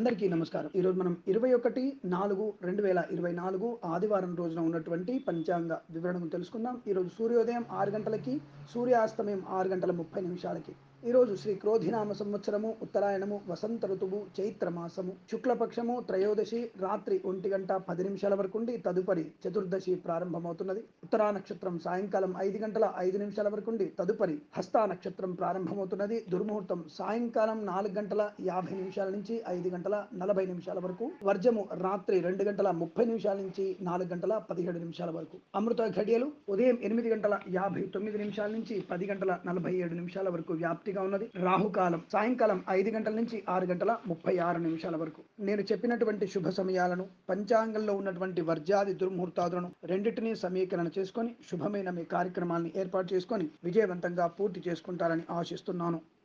అందరికీ నమస్కారం. ఈరోజు మనం ఇరవై ఒకటి నాలుగు రెండు వేల ఇరవై నాలుగు ఆదివారం రోజున ఉన్నటువంటి పంచాంగ వివరణను తెలుసుకుందాం. ఈరోజు సూర్యోదయం ఆరు గంటలకి సూర్యాస్తమయం ఆరు గంటల ముప్పై నిమిషాలకి. ఈరోజు శ్రీ క్రోధినామ సంవత్సరము ఉత్తరాయణము వసంత ఋతువు చైత్రమాసము శుక్లపక్షము త్రయోదశి రాత్రి ఒంటి గంట పది నిమిషాల వరకు ఉండి తదుపరి చతుర్దశి ప్రారంభమవుతున్నది. ఉత్తరా నక్షత్రం సాయంకాలం ఐదు గంటల ఐదు నిమిషాల వరకు ఉండి తదుపరి హస్తా నక్షత్రం ప్రారంభమవుతున్నది. దుర్ముహూర్తం సాయంకాలం నాలుగు గంటల యాభై నిమిషాల నుంచి ఐదు గంటల నలభై నిమిషాల వరకు వర్జము రాత్రి రెండు గంటల ముప్పై నిమిషాల నుంచి నాలుగు గంటల పదిహేడు నిమిషాల వరకు. అమృత ఘడియలు ఉదయం ఎనిమిది గంటల యాభై తొమ్మిది నిమిషాల నుంచి పది గంటల నలభై ఏడు నిమిషాల వరకు వ్యాప్తి ఆసక్తిగా ఉన్నది. రాహుకాలం సాయంకాలం ఐదు గంటల నుంచి ఆరు గంటల ముప్పై ఆరు నిమిషాల వరకు. నేను చెప్పినటువంటి శుభ సమయాలను పంచాంగంలో ఉన్నటువంటి వర్జాది దుర్ముహూర్తాదులను రెండింటినీ సమీకరణ చేసుకొని శుభమైన మీ కార్యక్రమాన్ని ఏర్పాటు చేసుకొని విజయవంతంగా పూర్తి చేసుకుంటారని ఆశిస్తున్నాను.